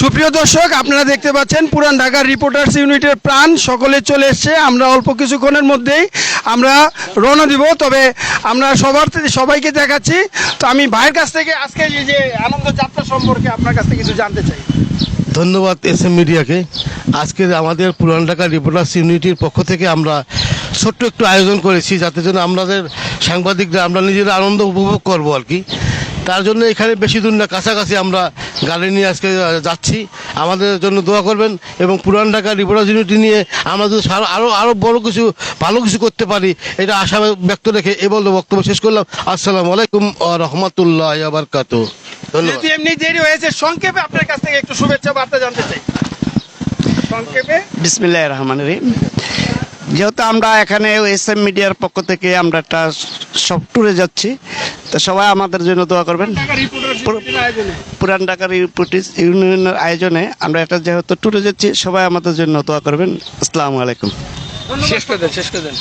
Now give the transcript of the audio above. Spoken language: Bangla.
সুপ্রিয় দর্শক, আপনারা দেখতে পাচ্ছেন পুরান ঢাকার রিপোর্টার্স ইউনিটের প্রাণ। সকলে চলে এসছে। আমরা অল্প কিছুক্ষণের মধ্যেই আমরা রওনা দিব। তবে আমরা সবার সবাইকে দেখাচ্ছি। তো আমি ভাইয়ের কাছ থেকে আজকে এই যে আনন্দ যাত্রা সম্পর্কে আপনার কাছ থেকে কিছু জানতে চাই। ধন্যবাদ এস এম মিডিয়াকে। আজকে আমাদের পুরান ঢাকা রিপোর্টার্স ইউনিটির পক্ষ থেকে আমরা ছোট্ট একটু আয়োজন করেছি, যাতে জন্য আমাদের সাংবাদিকরা, আমরা নিজেরা আনন্দ উপভোগ করব আর কি। তার জন্য এখানে বেশি দূর না কাছাকাছি আমরা গাড়ি নিয়ে আজকে যাচ্ছি। আমাদের জন্য দোয়া করবেন এবং পুরান ঢাকা রিপোর্টার্স ইউনিটি নিয়ে আমরা যদি আরও আরও বড় কিছু ভালো কিছু করতে পারি এটা আশা ব্যক্ত রেখে এ বলতে বক্তব্য শেষ করলাম। আসসালামু আলাইকুম রহমতুল্লাহ আবরকাত ধন্যবাদ। এমনি দেরি হয়েছে সংক্ষেপে আপনার কাছ থেকে একটু শুভেচ্ছা বার্তা জানতে চাই। সংক্ষেপে। বিসমিল্লাহ রহমান রহিম। যেহেতু আমরা এখানে এস এম মিডিয়ার পক্ষ থেকে আমরা একটা সব ট্যুরে যাচ্ছি তো সবাই আমাদের জন্য দোয়া করবেন। পুরান ঢাকার ইউনিয়নের আয়োজনে আমরা একটা যেহেতু ট্যুরে যাচ্ছি সবাই আমাদের জন্য দোয়া করবেন। আসসালামু আলাইকুম। শেষ করে দেন শেষ করে দেন।